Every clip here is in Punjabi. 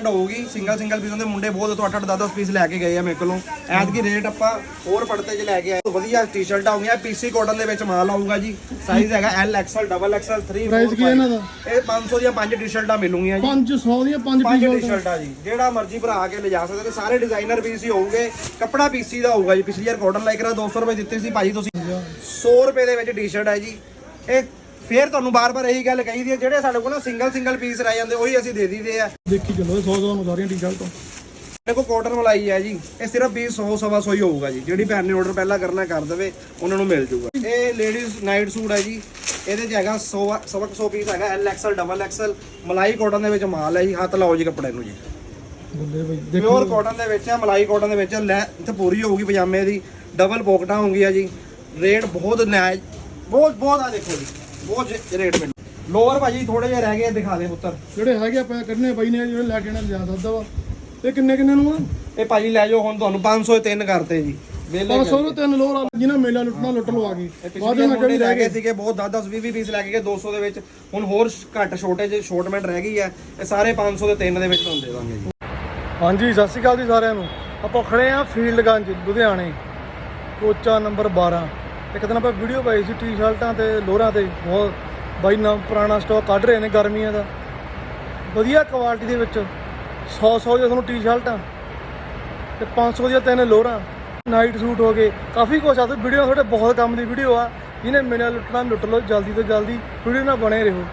ਅਸ਼ੋਰਟਮੈਂਟ ਹੋਊਗੀ। ਸਿੰਗਲ ਸਿੰਗਲ ਪੀਸ ਹੁੰਦੇ ਮੁੰਡੇ ਬਹੁਤ ਤੋਂ 8 8 10 10 ਪੀਸ ਲੈ ਕੇ ਗਏ ਆ ਮੇਰੇ ਕੋਲੋਂ। ਐਤਕੀ ਰੇਟ ਆਪਾਂ ਹੋਰ ਪੜਤੇ 'ਚ ਲੈ ਕੇ ਆਏ। ਵਧੀਆ ਟੀ-ਸ਼ਰਟਾਂ ਹੋਣਗੀਆਂ ਪੀਸੀ ਕਾਟਨ ਦੇ ਵਿੱਚ ਮਾਲ ਆਊਗਾ ਜੀ। ਸਾਈਜ਼ ਹੈਗਾ L XL double XL 3 price ਕੀ ਹੈ ਇਹਨਾਂ ਦਾ? ਇਹ 500 ਦੀਆਂ ਪੰਜ ਟੀ-ਸ਼ਰਟਾਂ ਮਿਲੂਗੀਆਂ ਜੀ। 500 ਦੀਆਂ 5 ਪੰਜ ਟੀ-ਸ਼ਰਟ ਜੀ। ਜਿਹੜਾ ਮਰਜ਼ੀ ਭਰਾ ਕੇ ਲਿਜਾ ਸਕਦੇ ਨੇ। ਸਾਰੇ ਡਿਜ਼ਾਈਨਰ ਪੀਸ ਹੀ ਹੋਊਗੇ। ਕੱਪੜਾ ਪੀਸੀ ਦਾ ਹੋਊਗਾ ਜੀ। ਪਿਛਲੀ ਵਾਰ ਕਾਟਨ ਲਾਈਕਰਾ 200 ਰੁਪਏ ਦਿੱਤੇ ਸੀ ਭਾਜੀ ਤੁਸੀਂ। 100 ਰੁਪਏ ਦੇ ਵਿੱਚ ਟੀ-ਸ਼ਰਟ ਹੈ ਜੀ। ਇਹ ਫੇਰ ਤੁਹਾਨੂੰ ਬਾਰ-ਬਾਰ ਇਹੀ ਗੱਲ ਕਹੀ ਦੀ ਹੈ ਜਿਹੜੇ ਸਾਡੇ ਕੋਲ ਨਾ ਸਿੰਗਲ ਸਿੰਗਲ ਪੀਸ ਰਹਿ ਜਾਂਦੇ ਉਹੀ ਅਸੀਂ ਦੇ ਦਈਦੇ ਆ। ਦੇਖੀ ਚੱਲੋ 100 100 ਨੂੰ ਸਾਰੀਆਂ ਟੀ-ਸ਼ਰਟਾਂ ਸਾਡੇ ਕੋਲ ਕਾਟਨ ਮਲਾਈ ਹੈ ਜੀ ਇਹ ਸਿਰਫ 20 100 ਸਵਾ ਸੌ ਹੀ ਹੋਊਗਾ ਜੀ। ਜਿਹੜੀ ਭੈਣ ਨੇ ਆਰਡਰ ਪਹਿਲਾਂ ਕਰਨਾ ਕਰ ਦੇਵੇ ਉਹਨਾਂ ਨੂੰ ਮਿਲ ਜਾਊਗਾ ਇਹ ਲੇਡੀਜ਼ ਨਾਈਟ ਸੂਟ ਹੈ ਜੀ ਇਹਦੇ 'ਚ ਹੈਗਾ 100 ਸਵਾ ਕੁ 100 ਪੀਸ ਹੈਗਾ ਐਲ ਐਕਸਲ ਡਬਲ ਐਕਸਲ ਮਲਾਈ ਕਾਟਨ ਦੇ ਵਿੱਚ ਮਾਲ ਹੈ ਜੀ ਹੱਥ ਲਾਓ ਜੀ ਕੱਪੜੇ ਨੂੰ ਜੀ। ਬੱਲੇ ਬਈ ਪਿਓਰ ਕਾਟਨ ਦੇ ਵਿੱਚ ਹੈ ਮਲਾਈ ਕਾਟਨ ਦੇ ਵਿੱਚ ਲੈ ਤੇ ਪੂਰੀ ਹੋਊਗੀ ਪਜਾਮੇ ਦੀ ਡਬਲ ਪੋਕਟਾਂ ਹੋਣਗੀਆਂ ਜੀ। ਰੇਟ ਬਹੁਤ ਨਾਇਜ ਬਹੁਤ ਬਹੁਤ ਆ ਦੇਖੋ ਜੀ। ਬਹੁਤ ਜ- ਰੇਟ ਮੈਨੂੰ। ਲੋਅਰ ਭਾਜੀ ਥੋੜੇ ਜਿਹਾ ਰਹਿ ਗਏ ਦਿਖਾ ਦੇ ਪੁੱਤਰ। ਜਿਹੜੇ ਹੈਗੇ ਆਪਾਂ ਕੱਢਨੇ ਬਾਈ ਨੇ ਜਿਹੜੇ ਲੈ ਕੇ ਨਾ ਲਿਆ ਸਕਦਾ ਵਾ। ਇਹ ਕਿੰਨੇ ਕਿੰਨੇ ਨੂੰ ਆ? ਇਹ ਭਾਜੀ ਲੈ ਜਾਓ ਹੁਣ ਤੁਹਾਨੂੰ 500 ਦੇ ਤਿੰਨ ਕਰਤੇ ਜੀ। ਵੇਲੇ 500 ਨੂੰ ਤਿੰਨ ਲੋਰ ਆ ਜਿਹਨਾਂ ਮੇਲਾ ਲੁੱਟਣਾ ਲੁੱਟ ਲਵਾ ਗਏ। ਬਾਅਦ ਪਿਛਲੇ ਵਿੱਚ ਮੁੰਡੇ ਕਿਹੜੀ ਲੈ ਰਹਿ ਗਏ ਗਏ? ਸੀਗੇ ਬਹੁਤ 10 10 20 20 ਪੀਸ ਲੈ ਕੇ ਗਏ 200 ਦੇ ਵਿੱਚ। ਹੁਣ ਹੋਰ ਘੱਟ ਛੋਟੇ ਜਿਹੇ ਸ਼ੋਰਟਮੈਂਟ ਰਹਿ ਗਈ ਹੈ। ਇਹ ਸਾਰੇ 500 ਦੇ ਤਿੰਨ ਦੇ ਵਿੱਚ ਤੁਹਾਨੂੰ ਦੇ ਦਾਂਗੇ ਜੀ ਹਾਂਜੀ ਸਤਿ ਸ਼੍ਰੀ ਅਕਾਲ ਜੀ ਸਾਰਿਆਂ ਨੂੰ। ਆਪਾਂ ਖੜੇ ਆ ਫੀਲਡਗੰਜ ਲੁਧਿਆਣੇ। ਕੋਚਾ ਨੰਬਰ 12 ਇੱਕ ਦਿਨ ਆਪਾਂ ਵੀਡੀਓ ਪਾਈ ਸੀ ਟੀ-ਸ਼ਰਟਾਂ ਤੇ, ਲੋਰਾਂ ਤੇ, ਬਹੁਤ ਬਾਈ ਨਾ ਪੁਰਾਣਾ ਸਟਾਕ ਕੱਢ ਰਹੇ ਨੇ ਗਰਮੀਆਂ ਦਾ। ਵਧੀਆ ਕੁਆਲਿਟੀ ਦੇ ਵਿੱਚ 100 100 ਦੀਆਂ ਤੁਹਾਨੂੰ ਟੀ-ਸ਼ਰਟਾਂ ਤੇ 500 ਦੀਆਂ ਤਿੰਨ ਲੋਰਾਂ ਨਾਈਟ ਸੂਟ ਹੋ ਗਏ, ਕਾਫੀ ਕੁਛ ਆ। ਤੇ ਵੀਡੀਓ ਤੁਹਾਡੇ ਬਹੁਤ ਕੰਮ ਦੀ ਵੀਡੀਓ ਆ, ਜਿਹਨੇ ਮੇਰਾ ਲੁੱਟਣਾ, ਲੁੱਟ ਲਓ, ਜਲਦੀ ਤੋਂ ਜਲਦੀ ਵੀਡੀਓ ਨਾਲ ਬਣੇ ਰਹੋ।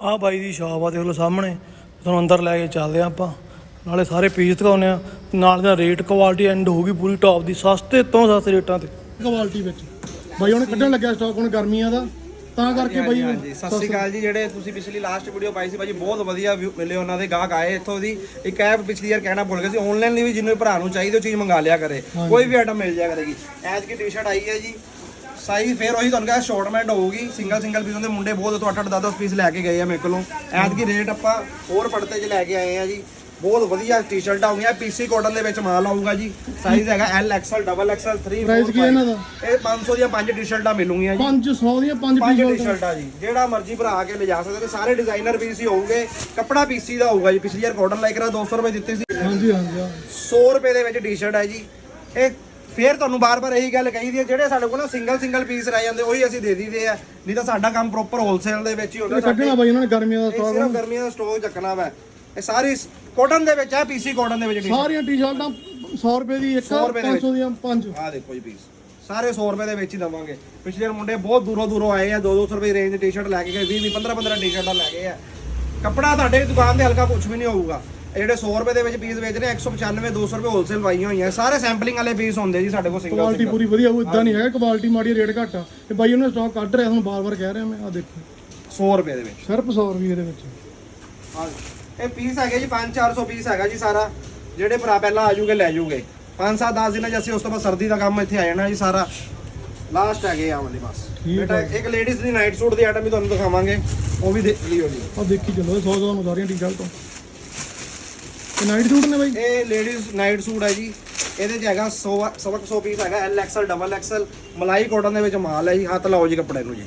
ਆ ਬਾਈ ਦੀ ਸ਼ਾਪ ਆ, ਦੇਖ ਲਓ ਸਾਹਮਣੇ, ਤੁਹਾਨੂੰ ਅੰਦਰ ਲੈ ਕੇ ਚੱਲਦੇ ਆ ਆਪਾਂ। ਨਾਲੇ ਸਾਰੇ ਪੀਸ ਦਿਖਾਉਂਦੇ ਆ, ਨਾਲ ਦਾ ਰੇਟ ਕੁਆਲਿਟੀ ਐਂਡ ਹੋਊਗੀ ਪੂਰੀ ਟੌਪ ਦੀ, ਸਸਤੇ ਤੋਂ ਸਸਤੇ ਰੇਟਾਂ ਤੇ। ਕੁਆਲਿਟੀ ਵਿੱਚ। ਬਾਈ ਹੁਣ ਕੱਢਣ ਲੱਗਿਆ ਸਟਾਕ ਹੁਣ ਗਰਮੀਆਂ ਦਾ। ਤਾਂ ਕਰਕੇ ਬਾਈ ਹਾਂਜੀ। ਸਤਿ ਸ਼੍ਰੀ ਅਕਾਲ ਜੀ ਜਿਹੜੇ ਤੁਸੀਂ ਪਿਛਲੀ ਲਾਸਟ ਵੀਡੀਓ ਪਾਈ ਸੀ ਭਾਜੀ ਬਹੁਤ ਵਧੀਆ view ਮਿਲੇ ਉਹਨਾਂ ਦੇ ਗਾਹਕ ਆਏ ਇੱਥੋਂ ਦੀ। ਇੱਕ ਐਪ ਪਿਛਲੀ ਵਾਰ ਕਹਿਣਾ ਭੁੱਲ ਗਏ ਸੀ ਆਨਲਾਈਨ ਲਈ ਵੀ ਜਿਹਨੂੰ ਭਰਾ ਨੂੰ ਚਾਹੀਦੀ ਉਹ ਚੀਜ਼ ਮੰਗਾ ਲਿਆ ਕਰੇ। ਕੋਈ ਵੀ ਆਈਟਮ ਮਿਲ ਜਾਇਆ ਕਰੇਗੀ। ਐਜ ਕੀ ਟੀ-ਸ਼ਰਟ ਆਈ ਹੈ ਜੀ। ਸਾਈਜ਼ ਫੇਰ ਉਹੀ ਤੁਹਾਨੂੰ ਕਿਹਾ ਸ਼ਾਰਟਮੈਂਟ ਹੋਊਗੀ। ਸਿੰਗਲ ਸਿੰਗਲ ਪੀਸ ਹੁੰਦੇ ਮੁੰਡੇ ਬਹੁਤ ਤੋਂ 8 8 10 10 ਪੀਸ ਲੈ ਕੇ ਗਏ ਆ ਮੇਰੇ ਕੋਲੋਂ। ਐਜ ਕੀ ਰੇਟ ਆਪਾਂ ਹੋਰ ਪੜਤੇ 'ਚ ਲੈ ਕੇ ਆਏ ਆ ਜੀ। ਬਹੁਤ ਵਧੀਆ ਟੀ-ਸ਼ਰਟਾਂ ਹੋਣਗੀਆਂ। ਪੀਸੀ ਕਾਟਨ ਦੇ ਵਿੱਚ ਮਾਲ ਆਊਗਾ ਜੀ। ਸਾਈਜ਼ ਹੈਗਾ L XL double XL 3 price ਕੀ ਹੈ ਇਹਨਾਂ ਦਾ? ਇਹ 500 ਦੀਆਂ ਪੰਜ ਟੀ-ਸ਼ਰਟਾਂ ਮਿਲੂਗੀਆਂ ਜੀ। 500 ਦੀਆਂ 5 ਪੰਜ ਟੀ-ਸ਼ਰਟ ਜੀ। ਜਿਹੜਾ ਮਰਜ਼ੀ ਭਰਾ ਕੇ ਲਿਜਾ ਸਕਦੇ ਸਾਰੇ ਡਿਜ਼ਾਈਨਰ ਪੀਸ ਹੀ ਹੋਊਗੇ। ਕੱਪੜਾ ਪੀਸੀ ਦਾ ਹੋਊਗਾ ਜੀ। ਪਿਛਲੀ ਵਾਰ ਕਾਟਨ ਲਾਈਕਰਾ 200 ਰੁਪਏ ਦਿੱਤੇ ਸੀ। ਹਾਂਜੀ ਹਾਂਜੀ ਹਾਂ। 100 ਰੁਪਏ ਦੇ ਵਿੱਚ ਟੀ-ਸ਼ਰਟ ਹੈ ਜੀ। ਇਹ ਫੇਰ ਤੁਹਾਨੂੰ ਬਾਰ-ਬਾਰ ਇਹੀ ਗੱਲ ਕਹੀ ਦੀ ਹੈ ਜਿਹੜੇ ਸਾਡੇ ਕੋਲ ਨਾ ਸਿੰਗਲ ਸਿੰਗਲ ਪੀਸ ਰਹਿ ਜਾਂਦੇ ਉਹੀ ਅਸੀਂ ਦੇ ਦਈਦੇ ਆ। ਨਹੀਂ ਤਾਂ ਸਾਡਾ ਕੰਮ ਪ੍ਰੋਪਰ ਹੋਲਸੇਲ ਦੇ ਵਿੱਚ ਹੀ ਹੁੰਦਾ। ਕੱਢਣਾ ਬਾਈ ਉਹਨਾਂ ਨੇ ਗਰਮੀਆਂ ਦਾ ਸਟਾਕ ਸਿਰਫ ਗਰਮੀਆਂ ਦਾ ਸਟਾਕ ਚੱਕਣਾ ਵਾ। ਇਹ ਸਾਰੀ ਕਾਟਨ ਦੇ ਵਿੱਚ ਹੈ ਪੀਸੀ ਕਾਟਨ ਦੇ ਵਿੱਚ ਟੀ-ਸ਼ਰਟ ਸਾਰੀਆਂ ਟੀ-ਸ਼ਰਟਾਂ 100 ਰੁਪਏ ਦੀ ਇੱਕ 100 ਰੁਪਏ ਦੇ 500 ਦੀਆਂ ਪੰਜ। ਆ ਦੇਖੋ ਜੀ ਪੀਸ ਸਾਰੇ 100 ਰੁਪਏ ਦੇ ਵਿੱਚ ਹੀ ਦਵਾਂਗੇ। ਪਿਛਲੇ ਵਾਰ ਮੁੰਡੇ ਬਹੁਤ ਦੂਰੋਂ ਦੂਰੋਂ ਆਏ ਆ 2-200 ਰੁਪਏ ਰੇਂਜ ਦੀ ਟੀ-ਸ਼ਰਟ ਲੈ ਕੇ ਗਏ 20 15 15 ਟੀ-ਸ਼ਰਟਾਂ ਲੈ ਗਏ ਆ। ਕੱਪੜਾ ਤੁਹਾਡੇ ਦੁਕਾਨ ਤੇ ਹਲਕਾ ਕੁਝ ਵੀ ਨਹੀਂ ਹੋਊਗਾ। ਇਹ ਜਿਹੜੇ 100 ਰੁਪਏ ਦੇ ਵਿੱਚ ਪੀਸ ਵੇਚ ਰਹੇ 195 200 ਰੁਪਏ ਹੋਲਸੇਲ ਪਾਈਆਂ ਹੋਈਆਂ ਸਾਰੇ ਸੈਂਪਲਿੰਗ ਵਾਲੇ ਪੀਸ ਹੁੰਦੇ ਜੀ ਸਾਡੇ ਕੋਲ ਸਿੰਗਲ ਕੁਆਲਿਟੀ ਪੂਰੀ ਵਧੀਆ ਉਹ ਇਦਾਂ ਨਹੀਂ ਹੈਗਾ ਕੁਆਲਿਟੀ ਮਾੜੀ ਰੇਟ ਘੱਟ ਆ। ਤੇ ਬਾਈ ਉਹਨੇ ਸਟਾਕ ਕੱਢ ਰਿਹਾ ਤੁਹਾਨੂੰ ਬਾਰ-ਬਾਰ ਕਹਿ ਰਿਹਾ ਮੈਂ ਆ ਦੇਖੋ। 100 ਰੁਪਏ ਦੇ ਵਿੱਚ। ਸਿਰਫ 100 ਰੁਪਏ ਦੇ ਵਿੱਚ। ਆਹ ਇਹ ਪੀਸ ਹੈਗੇ ਜੀ 5-400 ਪੀਸ ਹੈਗਾ ਜੀ ਸਾਰਾ। ਜਿਹੜੇ ਭਰਾ ਪਹਿਲਾਂ ਆ ਜੂਗੇ ਲੈ ਜੂਗੇ 5-7-10 ਦਿਨਾਂ ਚ ਅਸੀਂ ਉਸ ਤੋਂ ਬਾਅਦ ਸਰਦੀ ਦਾ ਕੰਮ ਇੱਥੇ ਆ ਜਾਣਾ ਜੀ ਸਾਰਾ। ਲਾਸਟ ਹੈਗੇ ਆ ਵਾਲੇ ਬਸ। ਬੇਟਾ ਇੱਕ ਲੇਡੀਜ਼ ਦੀ ਨਾਈਟ ਸੂਟ ਦੀ ਆਈਟਮ ਵੀ ਤੁਹਾਨੂੰ ਦਿਖਾਵਾਂਗੇ। ਉਹ ਵੀ ਦੇਖ ਲਿਓ ਜੀ। ਆ ਦੇਖੀ ਚੱਲੋ 100 100 ਨੂੰ ਸਾਰੀਆਂ ਟੀ-ਸ਼ਰਟਾਂ ਤੇ। ਨਾਈਟ ਸੂਟ ਨੇ ਬਾਈ? ਇਹ ਲੇਡੀਜ਼ ਨਾਈਟ ਸੂਟ ਹੈ ਜੀ। ਇਹਦੇ 'ਚ ਹੈਗਾ 100 ਸਵਾ ਕੁ 100 ਪੀਸ ਹੈਗਾ ਐਲ ਐਕਸਲ ਡਬਲ ਐਕਸਲ ਮਲਾਈ ਕਾਟਨ ਦੇ ਵਿੱਚ ਮਾਲ ਹੈ ਜੀ ਹੱਥ ਲਾਓ ਜੀ ਕੱਪੜੇ ਨੂੰ ਜੀ।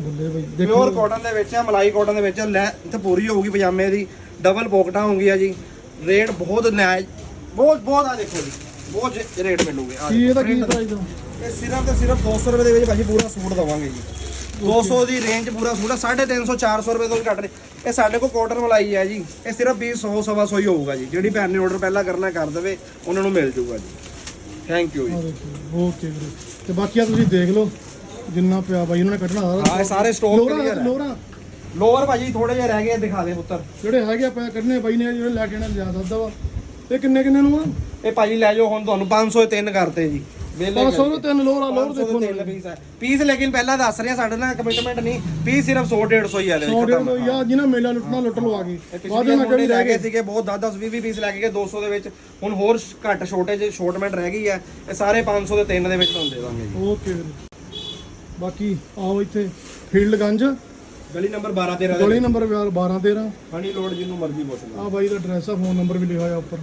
ਬੱਲੇ ਬਾਈ ਪਿਓਰ ਕਾਟਨ ਦੇ ਵਿੱਚ ਹੈ ਮਲਾਈ ਕਾਟਨ ਦੇ ਵਿੱਚ ਲੈ ਤੇ ਪੂਰੀ ਹੋਊਗੀ ਪਜਾਮੇ ਦੀ ਡਬਲ ਪੋਕਟਾਂ ਹੋਣਗੀਆਂ ਜੀ। ਰੇਟ ਬਹੁਤ ਨਾਇਜ ਬਹੁਤ ਬਹੁਤ ਆ ਦੇਖੋ ਜੀ। ਬਹੁਤ ਜ- ਰੇਟ ਮਿਲੂਗੇ। ਆ ਕੀ ਇਹਦਾ ਕੀ print ਪ੍ਰਾਈਸ ਆ? ਇਹ ਸਿਰਫ ਤੇ ਸਿਰਫ 200 ਰੁਪਏ ਦੇ ਵਿੱਚ ਭਾਜੀ ਪੂਰਾ ਸੂਟ ਦਵਾਂਗੇ ਜੀ। 200 ਦੀ ਰੇਂਜ ਪੂਰਾ ਸੂਟ ਹੈ 350 400 ਰੁਪਏ ਤੋਂ ਵੀ ਘੱਟ ਨਹੀਂ। ਇਹ ਸਾਡੇ ਕੋਲ ਕਾਟਨ ਮਲਾਈ ਹੈ ਜੀ। ਇਹ ਸਿਰਫ 20 100 ਸਵਾ ਸੌ ਹੀ ਹੋਊਗਾ ਜੀ। ਜਿਹੜੀ ਭੈਣ ਨੇ ਆਰਡਰ ਪਹਿਲਾਂ ਕਰਨਾ ਕਰ ਦੇਵੇ ਉਹਨਾਂ ਨੂੰ ਮਿਲ ਜਾਊਗਾ ਜੀ। ਥੈਂਕ ਯੂ ਜੀ। ਓਕੇ ਵੀਰੇ। ਤੇ ਬਾਕੀ ਆ ਤੁਸੀਂ ਦੇਖ ਲਓ। ਜਿੰਨਾ ਪਿਆ ਬਾਈ ਉਹਨਾਂ ਨੇ ਕੱਢਣਾ ਸਾਰਾ ਹਾਂ ਸਾਰੇ ਸਟਾਕ ਲੋਰਾਂ ਕਲੀਅਰ ਲੋਰਾਂ। ਲੋਅਰ ਭਾਜੀ ਥੋੜੇ ਜਿਹੇ ਰਹਿ ਗਏ ਦਿਖਾ ਦੇ ਪੁੱਤਰ। ਜਿਹੜੇ ਹੈਗੇ ਆਪਾਂ ਕੱਢਨੇ ਬਾਈ ਨੇ ਜਿਹੜੇ ਲੈ ਕੇ ਨਾ ਲਿਆ ਸਕਦਾ ਵਾ। ਇਹ ਕਿੰਨੇ ਕਿੰਨੇ ਨੂੰ ਆ ਇਹ ਭਾਜੀ ਲੈ ਜਾਓ ਹੁਣ ਤੁਹਾਨੂੰ 500 ਦੇ ਤਿੰਨ ਕਰਤੇ ਜੀ। ਵੇਲੇ 500 ਨੂੰ ਤਿੰਨ ਲੋਰ ਆ ਲੋਰ ਦੇਖੋ ਤਿੰਨ ਪੀਸ ਹੈ। ਪੀਸ ਲੇਕਿਨ ਪਹਿਲਾਂ ਦੱਸ ਰਿਹਾ ਸਾਡੇ ਨਾਲ ਕਮਿਟਮੈਂਟ ਨਹੀਂ। ਪੀਸ ਸਿਰਫ 100 150 ਹੀ ਆ ਲੈ 100 ਡੇਢ ਸੌ ਯਾ ਜਿਹਨਾਂ ਮੇਲਾ ਲੁੱਟਣਾ ਲੁੱਟ ਲਵਾ ਗਏ ਬਾਅਦ ਪਿਛਲੇ ਵਿੱਚ ਮੁੰਡੇ ਕਿਹੜੀ ਰਹਿ ਰਹਿ ਗਏ ਗਏ? ਸੀਗੇ ਬਹੁਤ 10 10 20 20 ਪੀਸ ਲੈ ਕੇ ਗਏ 200 ਦੇ ਵਿੱਚ। ਹੁਣ ਹੋਰ ਘੱਟ ਛੋਟੇ ਜਿਹੇ ਸ਼ਾਰਟਮੈਂਟ ਰਹਿ ਗਈ ਹੈ। ਇਹ ਸਾਰੇ 500 ਦੇ ਤਿੰਨ ਦੇ ਵਿੱਚ ਤੁਹਾਨੂੰ ਦੇ ਦਾਂਗੇ ਓਕੇ ਬਾਕੀ ਆਓ ਇੱਥੇ ਫੀਲਡਗੰਜ ਗਲੀ ਨੰਬਰ 12 13 ਗਲੀ ਨੰਬਰ 12 13 ਹਣੀ ਲੋਡ ਜਿੰਨੂੰ ਮਰਜ਼ੀ ਪੁੱਛ ਲਓ। ਆ ਬਾਈ ਦਾ ਐਡਰੈਸ ਆ ਫੋਨ ਨੰਬਰ ਵੀ ਲਿਖਿਆ ਹੋਇਆ ਉੱਪਰ।